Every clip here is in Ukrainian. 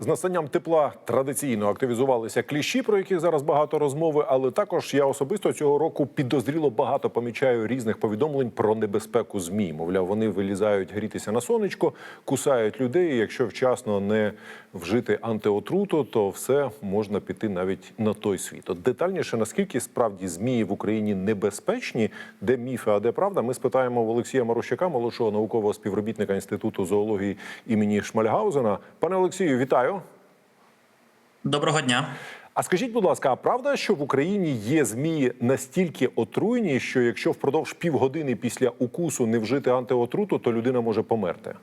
З настанням тепла традиційно активізувалися кліщі, про яких зараз багато розмови. Але також я особисто цього року підозріло багато помічаю різних повідомлень про небезпеку змій. Мовляв, вони вилізають грітися на сонечко, кусають людей. Якщо вчасно не вжити антиотруту, то все можна піти навіть на той світ. От детальніше наскільки справді змії в Україні небезпечні, де міфи, а де правда, ми спитаємо в Олексія Марущака, молодшого наукового співробітника інституту зоології імені Шмальгаузена. Пане Олексію, вітаю. Доброго дня. А скажіть, будь ласка, а правда, що в Україні є змії настільки отруйні, що якщо впродовж півгодини після укусу не вжити антиотруту, то людина може померти?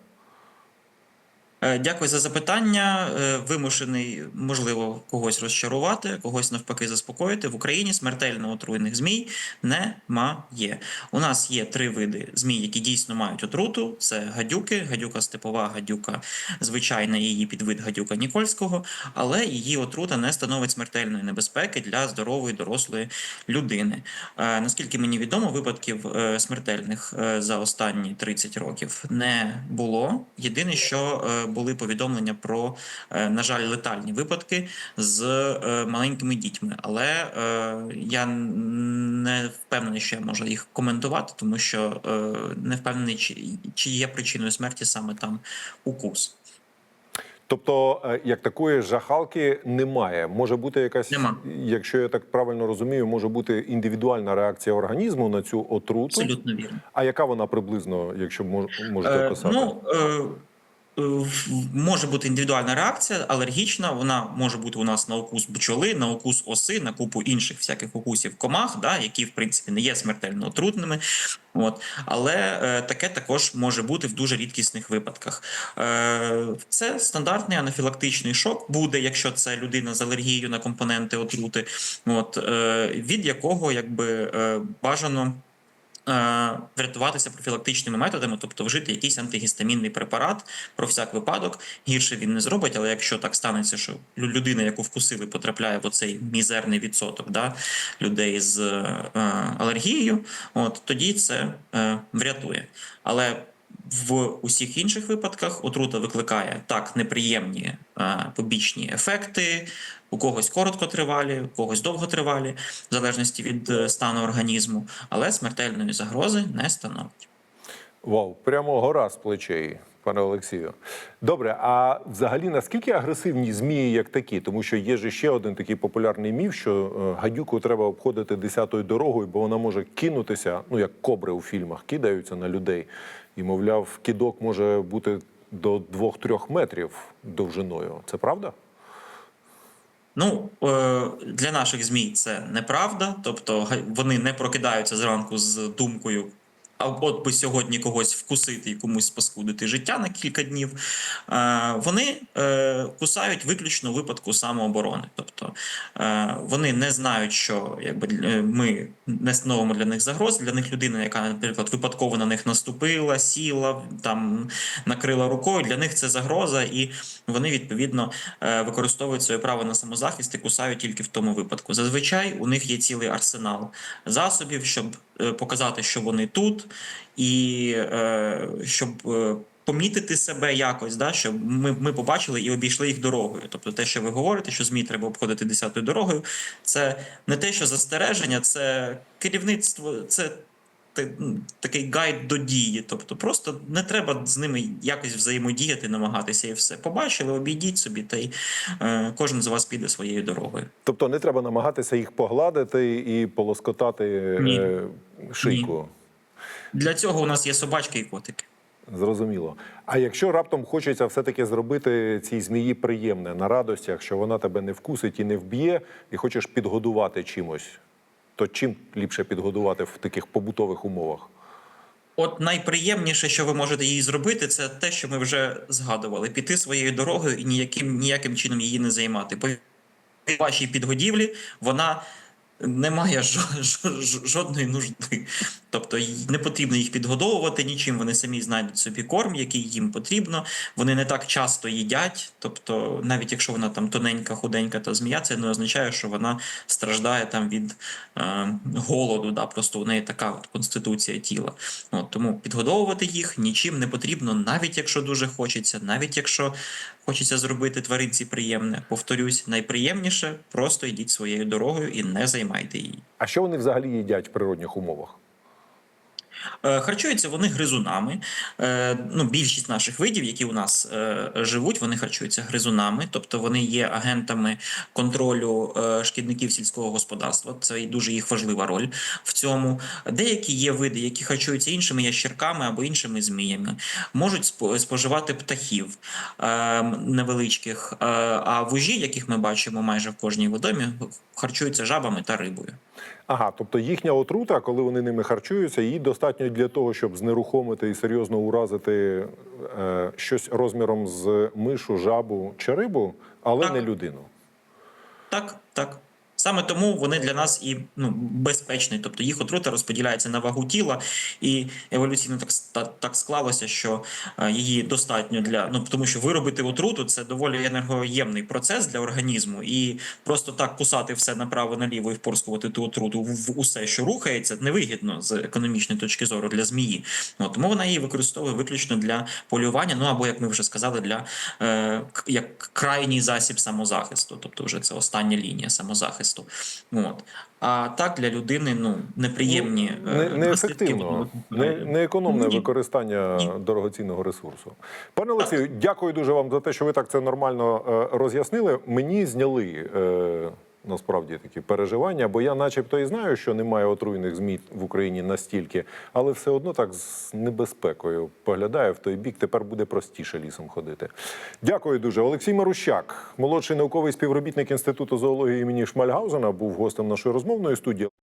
Е, Дякую за запитання. Е, Вимушений, можливо, когось розчарувати, когось навпаки заспокоїти. В Україні смертельно отруєних змій немає. У нас є три види змій, які дійсно мають отруту: це гадюки, гадюка степова, гадюка звичайна, її підвид гадюка Нікольського, але її отрута не становить смертельної небезпеки для здорової дорослої людини. Е, Наскільки мені відомо, випадків смертельних за останні 30 років не було. Єдине, що були повідомлення про, е, на жаль, летальні випадки з е, маленькими дітьми. Але е, я не впевнений, що я можу їх коментувати, тому що не впевнений, чи, чи є причиною смерті саме там укус. Тобто, як такої жахалки немає. Може бути якась, Нема. якщо я так правильно розумію, може бути індивідуальна реакція організму на цю отруту. Абсолютно вірно. А яка вона приблизно, якщо мож- можете Е. Ну, е, може бути індивідуальна реакція, алергічна. Вона може бути у нас на укус бджоли, на укус оси, на купу інших всяких укусів комах, да, які в принципі не є смертельно отрутними. От. Але е, таке також може бути в дуже рідкісних випадках. Е, це стандартний анафілактичний шок буде, якщо це людина з алергією на компоненти отрути, от, е, від якого якби е, бажано. Е, Врятуватися профілактичними методами, тобто вжити якийсь антигістамінний препарат про всяк випадок. Гірше він не зробить, але якщо так станеться, що людина, яку вкусили, потрапляє в оцей мізерний відсоток да, людей з е, алергією, от тоді це е, врятує. Але в усіх інших випадках отрута викликає так неприємні е, побічні ефекти, у когось короткотривалі, у когось довготривалі, в залежності від е, стану організму, але смертельної загрози не становить. Вау, прямо гора з плечей, пане Олексію. Добре, а взагалі наскільки агресивні змії як такі? Тому що є ж ще один такий популярний міф, що е, гадюку треба обходити десятою дорогою, бо вона може кинутися, ну як кобри у фільмах, кидаються на людей. І, мовляв, кидок може бути до 2-3 метрів довжиною. Це правда? Ну е, для наших змій це неправда, тобто вони не прокидаються зранку з думкою. А от би сьогодні когось вкусити і комусь спаскудити життя на кілька днів. Е, вони е, кусають виключно у випадку самооборони. Тобто е, вони не знають, що якби ми не становимо для них загроз. Для них людина, яка, наприклад, випадково на них наступила, сіла, там накрила рукою. Для них це загроза, і вони відповідно використовують своє право на самозахист і кусають тільки в тому випадку. Зазвичай у них є цілий арсенал засобів, щоб показати, що вони тут, і е, щоб. е, Помітити себе якось, да, щоб ми, ми побачили і обійшли їх дорогою. Тобто, те, що ви говорите, що ЗМІ треба обходити десятою дорогою, це не те, що застереження, це керівництво, це такий гайд до дії. Тобто, просто не треба з ними якось взаємодіяти, намагатися і все. Побачили, обійдіть собі, та й е, кожен з вас піде своєю дорогою. Тобто не треба намагатися їх погладити і полоскотати Ні. е, шийку. Для цього у нас є собачки і котики. Зрозуміло. А якщо раптом хочеться все-таки зробити цій змії приємне на радостях, що вона тебе не вкусить і не вб'є, і хочеш підгодувати чимось, то чим ліпше підгодувати в таких побутових умовах? От найприємніше, що ви можете їй зробити, це те, що ми вже згадували: піти своєю дорогою і ніяким ніяким чином її не займати. По вашій підгодівлі вона немає жо- жо- жо- жодної нужди. Тобто не потрібно їх підгодовувати нічим. Вони самі знайдуть собі корм, який їм потрібно. Вони не так часто їдять. Тобто, навіть якщо вона там тоненька, худенька та змія, це не означає, що вона страждає там від е, голоду. Да? Просто у неї така от конституція тіла. От, тому підгодовувати їх нічим не потрібно, навіть якщо дуже хочеться, навіть якщо хочеться зробити тваринці приємне. Повторюсь, найприємніше просто йдіть своєю дорогою і не займайте її. А що вони взагалі їдять в природних умовах? Е, Харчуються вони гризунами. Е, Ну, більшість наших видів, які у нас е, живуть, вони харчуються гризунами, тобто вони є агентами контролю шкідників сільського господарства. Це і дуже їх важлива роль в цьому. Деякі є види, які харчуються іншими ящерками або іншими зміями, можуть спо- споживати птахів невеличких. А вужі, яких ми бачимо майже в кожній водомі, харчуються жабами та рибою. Ага, тобто їхня отрута, коли вони ними харчуються, її достатньо для того, щоб знерухомити і серйозно уразити е, щось розміром з мишу, жабу чи рибу, але Так. не людину. Так, так. Саме тому вони для нас і ну, безпечні, тобто їх отрута розподіляється на вагу тіла, і еволюційно так, так склалося, що е, її достатньо для ну тому, що виробити отруту це доволі енергоємний процес для організму, і просто так кусати все направо наліво і впорскувати ту отруту в усе, що рухається, невигідно з економічної точки зору для змії. От, тому вона її використовує виключно для полювання. Ну або як ми вже сказали, для е, як крайній засіб самозахисту, тобто вже це остання лінія самозахисту. От. А так для людини ну неприємні е, Не, неефективно, не, економне неекономне Ні. використання Ні. дорогоцінного ресурсу. Пане Олексію, дякую дуже вам за те, що ви так це нормально е, роз'яснили. Мені зняли е, насправді такі переживання, бо я, начебто, і знаю, що немає отруйних змій в Україні настільки, але все одно так з небезпекою поглядаю в той бік. Тепер буде простіше лісом ходити. Дякую дуже. Олексій Марущак, молодший науковий співробітник інституту зоології імені Шмальгаузена, був гостем нашої розмовної студії.